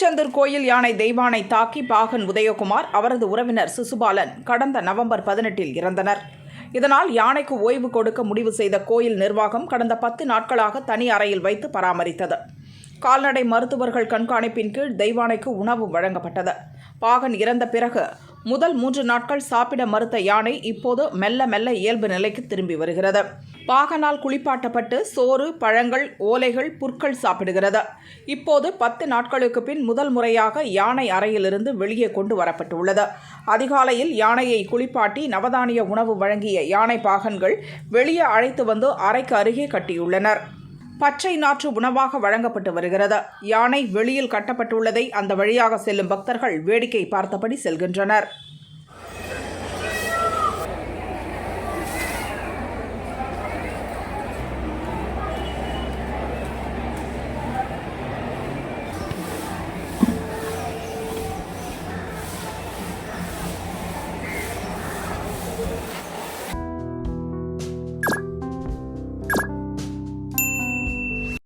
திருச்செந்தூர் கோயில் யானை தெய்வானை தாக்கி பாகன் உதயகுமார் அவரது உறவினர் சிசுபாலன் கடந்த நவம்பர் பதினெட்டில் இறந்தனர். இதனால் யானைக்கு ஓய்வு கொடுக்க முடிவு செய்த கோயில் நிர்வாகம் கடந்த பத்து நாட்களாக தனி அறையில் வைத்து பராமரித்தது. கால்நடை மருத்துவர்கள் கண்காணிப்பின் கீழ் தெய்வானைக்கு உணவு வழங்கப்பட்டது. பாகன் இறந்த பிறகு முதல் மூன்று நாட்கள் சாப்பிட மறுத்த யானை இப்போது மெல்ல மெல்ல இயல்பு நிலைக்கு திரும்பி வருகிறது. பாகனால் குளிப்பாட்டப்பட்டு சோறு பழங்கள் ஓலைகள் புற்கள் சாப்பிடுகிறது. இப்போது பத்து நாட்களுக்கு பின் முதல் முறையாக யானை அறையிலிருந்து வெளியே கொண்டு வரப்பட்டுள்ளது. அதிகாலையில் யானையை குளிப்பாட்டி நவதானிய உணவு வழங்கிய யானை பாகன்கள் வெளியே அழைத்து வந்து அறைக்கு அருகே கட்டியுள்ளனர். பச்சை நாற்று உணவாக வழங்கப்பட்டு வருகிறது. யானை வெளியில் கட்டப்பட்டுள்ளதை அந்த வழியாக செல்லும் பக்தர்கள் வேடிக்கை பார்த்தபடி செல்கின்றனர்.